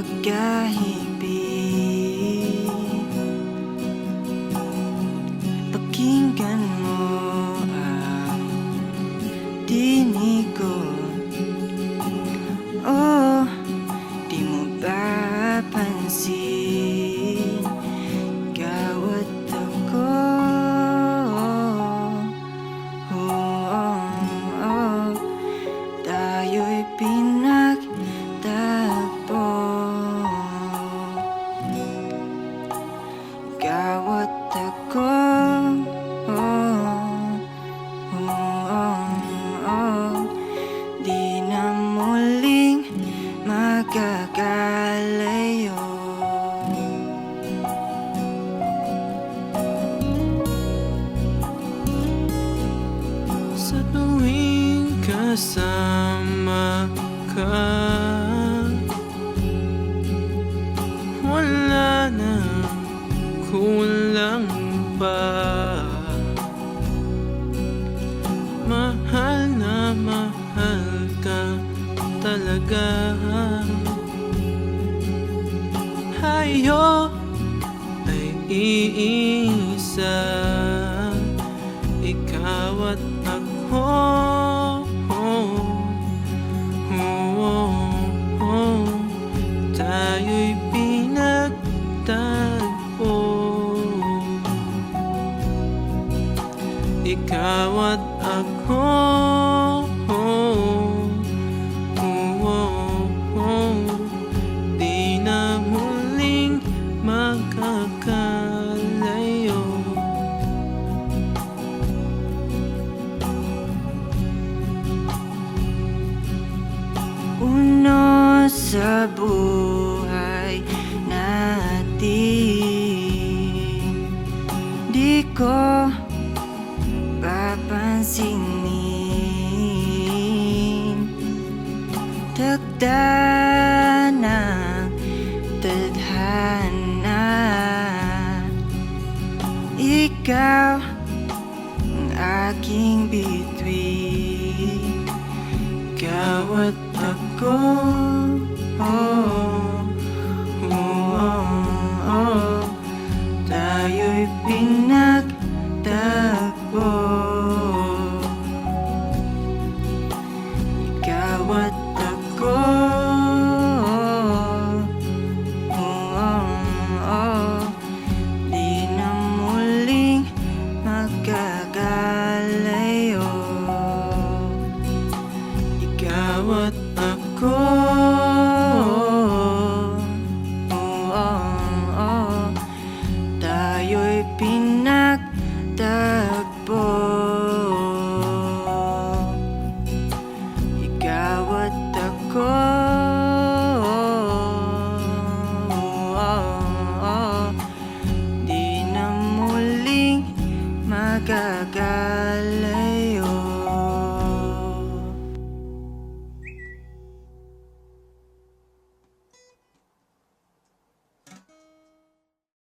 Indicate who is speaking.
Speaker 1: paggahin magkakalayo
Speaker 2: Sa tuwing kasama ka Wala na kulang pa. Mahal na mahal ka talaga Hayo ay iisa. Ikaw at ako. Tayo'y pinagtagpo. Ikaw at ako
Speaker 1: sa buhay natin. Di ko papansinin. Takda ng tadhana. Ikaw ang aking bituin. Ikaw at ako oh, oh, oh. Tayo'y pinagtagpo Ikaw at ako oh, oh, oh. Muling magkakalayo Ikaw at ako gaga.